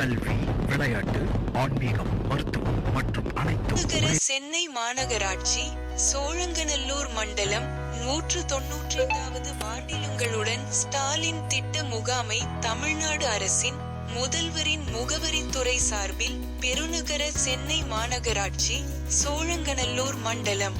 கல்வி விளையாட்டு ஆன்மீகம் மருத்துவம் மற்றும் ஒரே சென்னை மாநகராட்சி சோழங்கநல்லூர் மண்டலம் நூற்று தொன்னூற்றைந்தாவது வார்டிலுங்களுடன் ஸ்டாலின் திட்ட முகாமை தமிழ்நாடு அரசின் முதல்வரின் முகவரித்துறை சார்பில் பெருநகர சென்னை மாநகராட்சி சோழங்கநல்லூர் மண்டலம்.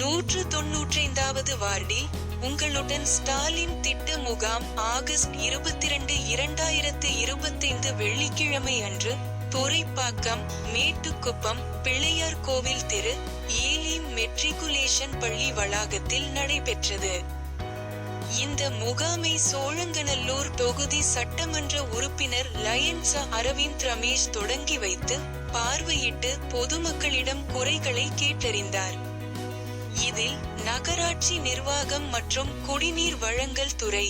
நூற்று தொன்னூற்றைந்தாவது வார்டில் உங்களுடன் ஸ்டாலின் திட்ட முகாம் ஆகஸ்ட் இருபத்தி ரெண்டு இரண்டாயிரத்து இருபத்தைந்து வெள்ளிக்கிழமை அன்று துறைப்பாக்கம் மேட்டுக்குப்பம் பிள்ளையார் கோவில் தெரு ஏலிம் மெட்ரிகுலேஷன் பள்ளி வளாகத்தில் நடைபெற்றது. இந்த முகாமை சோழங்கநல்லூர் தொகுதி சட்டமன்ற உறுப்பினர் லயன்ஸ் அரவிந்த் ரமேஷ் தொடங்கி வைத்து பார்வையிட்டு பொதுமக்களிடம் குறைகளை கேட்டறிந்தார். இதில் நகராட்சி நிர்வாகம் மற்றும் குடிநீர் வழங்கல் துறை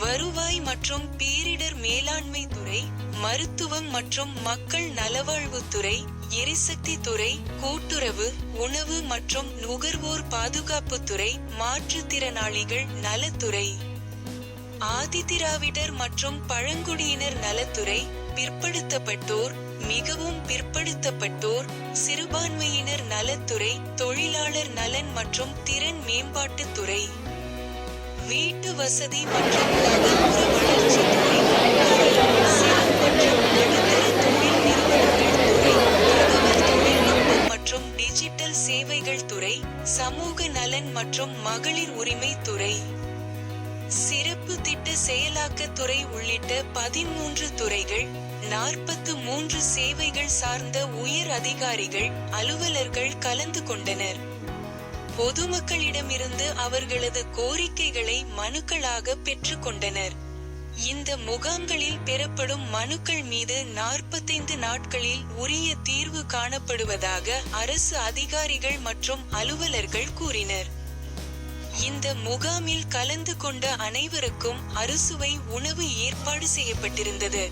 வருவாய் மற்றும் பேரிடர் மேலாண்மை துறை மருத்துவம் மற்றும் மக்கள் நலவாழ்வுத்துறை எரிசக்தி துறை கூட்டுறவு உணவு மற்றும் நுகர்வோர் பாதுகாப்புத்துறை மாற்றுத்திறனாளிகள் நலத்துறை ஆதிதிராவிடர் மற்றும் பழங்குடியினர் நலத்துறை பிற்படுத்தப்பட்டோர் மிகவும் பிற்படுத்தப்பட்டோர் சிறுபான்மையினர் நலத்துறை தொழிலாளர் நலன் மற்றும் திறன் மேம்பாட்டுத் துறை. வீட்டு வசதி மற்றும் நகர்ப்புற வளர்ச்சி துறை. சிறு மற்றும் நடுத்தர தொழில் நிறுவனங்கள் துறை தகவல் தொழில்நுட்பம் மற்றும் டிஜிட்டல் சேவைகள் துறை சமூக நலன் மற்றும் மகளிர் உரிமை துறை. செயலாக்கத் துறை உள்ளிட்ட பதிமூன்று துறைகள் நாற்பத்து மூன்று சேவைகள் சார்ந்த உயர் அதிகாரிகள் அலுவலர்கள் கலந்து கொண்டனர். பொதுமக்களிடமிருந்து அவர்களது கோரிக்கைகளை மனுக்களாக பெற்றுக்கொண்டனர் இந்த முகாம்களில் பெறப்படும் மனுக்கள் மீது நாற்பத்தைந்து நாட்களில் உரிய தீர்வு காணப்படுவதாக அரசு அதிகாரிகள் மற்றும் அலுவலர்கள் கூறினர். இந்த முகாமில் கலந்து கொண்ட அனைவருக்கும் அறுசுவை உணவு ஏற்பாடு செய்யப்பட்டிருந்தது.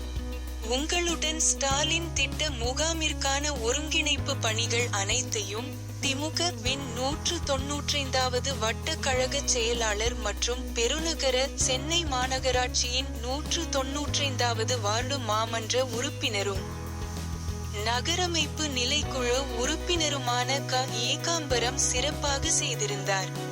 உங்களுடன் ஸ்டாலின் திட்ட முகாமிற்கான ஒருங்கிணைப்பு பணிகள் அனைத்தையும் திமுக வின் நூற்று தொன்னூற்றைந்தாவது வட்ட கழக செயலாளர் மற்றும் பெருநகர சென்னை மாநகராட்சியின் நூற்று தொன்னூற்றைந்தாவது வார்டு மாமன்ற உறுப்பினரும். நகரமைப்பு நிலைக்குழு உறுப்பினருமான க. ஏகாம்பரம் சிறப்பாக செய்திருந்தார்.